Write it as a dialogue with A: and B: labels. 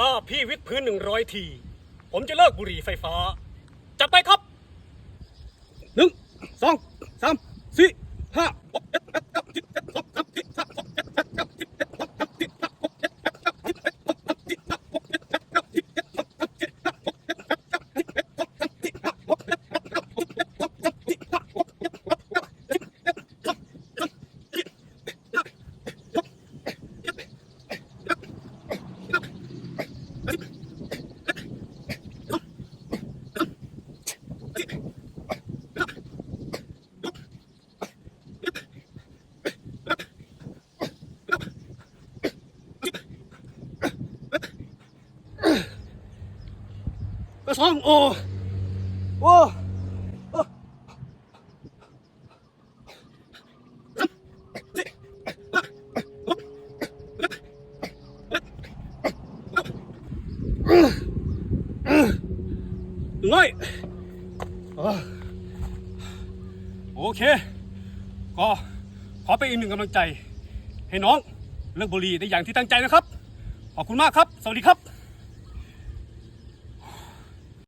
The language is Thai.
A: ้าพี่วิทพื้นหนึ่งร้อยที ผมจะเลิกบุหรี่ไฟฟ้า จัดไปครับหนึ่งสองสามสี่ห้า 哦，哇！ น้อยโอเค ก็ขอเป็นอีกหนึ่งกำลังใจ ให้น้องเลิกบุหรี่ในอย่างที่ตั้งใจนะครับ ขอบคุณมากครับ สวัสดีครับ